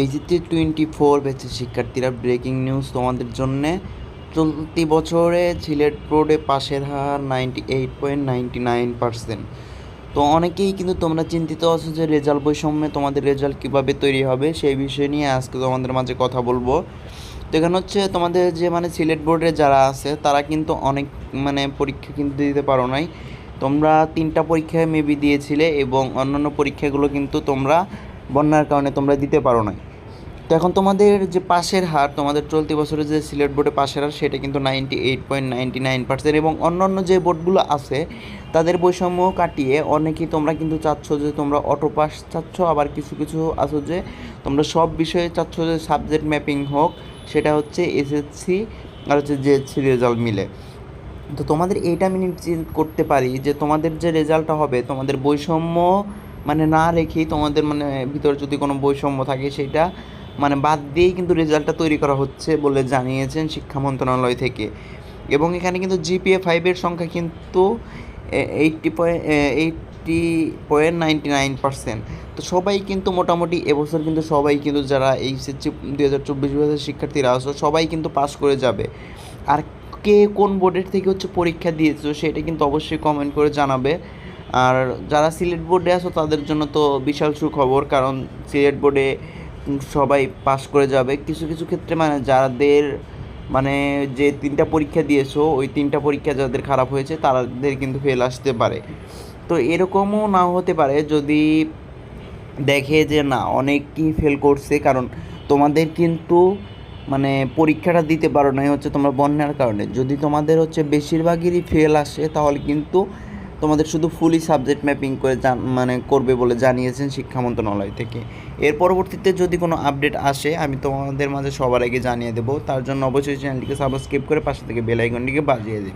HSC twenty four ব্যাচের শিক্ষার্থীরা breaking news তোমাদের জন্যে। চলতি বছরে সিলেট বোর্ডে পাশের হার ninety eight point ninety nine percent তো অনেকেই কিন্তু তোমরা চিন্তিত আছো যে রেজাল্ট বৈষম্যে তোমাদের রেজাল্ট কীভাবে তৈরি হবে, সেই বিষয় নিয়ে আজকে তোমাদের মাঝে কথা বলব। তো এখানে হচ্ছে তোমাদের যে মানে সিলেট বোর্ডে যারা আছে, তারা কিন্তু অনেক মানে পরীক্ষা কিন্তু দিতে পারো নাই। তোমরা তিনটা পরীক্ষায় মেবি দিয়েছিলে এবং অন্যান্য পরীক্ষাগুলো কিন্তু তোমরা বন্যার কারণে তোমরা দিতে পারো নাই। তো এখন তোমাদের যে পাশের হার, তোমাদের চলতি বছরে যে সিলেট বোর্ডে পাশের হার, সেটা কিন্তু ninety eight point ninety nine percent এবং অন্যান্য যে বোর্ডগুলো আছে, তাদের বৈষম্য কাটিয়ে অনেকেই তোমরা কিন্তু চাচ্ছ যে তোমরা অটো পাস চাচ্ছ, আবার কিছু কিছু আছো যে তোমরা সব বিষয়ে চাচ্ছ যে সাবজেক্ট ম্যাপিং হোক, সেটা হচ্ছে এসএসসি আর হচ্ছে জেএসসি রেজাল্ট মিলে। তো তোমাদের এইটা আমি নিশ্চিত করতে পারি যে তোমাদের যে রেজাল্টটা হবে, তোমাদের বৈষম্য মানে না রেখেই তোমাদের মানে ভিতরে যদি কোনো বৈষম্য থাকে সেটা মানে বাদ দিয়েই কিন্তু রেজাল্টটা তৈরি করা হচ্ছে বলে জানিয়েছেন শিক্ষা মন্ত্রণালয় থেকে। এবং এখানে কিন্তু জিপিএ ফাইভের সংখ্যা কিন্তু eighty point eighty point ninety nine percent তো সবাই কিন্তু মোটামুটি এবছর কিন্তু সবাই কিন্তু যারা এইচএসসি দুই হাজার চব্বিশ বছরের শিক্ষার্থীরা আছো, সবাই কিন্তু পাস করে যাবে। আর কে কোন বোর্ডের থেকে হচ্ছে পরীক্ষা দিয়েছ সেটা কিন্তু অবশ্যই কমেন্ট করে জানাবে। আর যারা সিলেট বোর্ডে আসো তাদের জন্য তো বিশাল সুখবর, কারণ সিলেট বোর্ডে সবাই পাস করে যাবে। কিছু কিছু ক্ষেত্রে মানে যাদের মানে যে তিনটা পরীক্ষা দিয়েছ, ওই তিনটা পরীক্ষা যাদের খারাপ হয়েছে, তাদের কিন্তু ফেল আসতে পারে। তো এরকমও নাও হতে পারে, যদি দেখে যে না, অনেকই ফেল করছে, কারণ তোমাদের কিন্তু মানে পরীক্ষাটা দিতে পারো নাই হচ্ছে তোমরা বন্যার কারণে। যদি তোমাদের হচ্ছে বেশিরভাগেরই ফেল আসে, তাহলে কিন্তু তোমাদের শুধু ফুলি সাবজেক্ট ম্যাপিং করে মানে করবে বলে জানিয়েছেন শিক্ষা মন্ত্রণালয় থেকে। এর পরবর্তীতে যদি কোনো আপডেট আসে, আমি তোমাদের মাঝে সবার আগে জানিয়ে দেবো। তার জন্য অবশ্যই চ্যানেলটিকে সাবস্ক্রাইব করে পাশে থেকে বেল আইকনটিকে বাজিয়ে দিন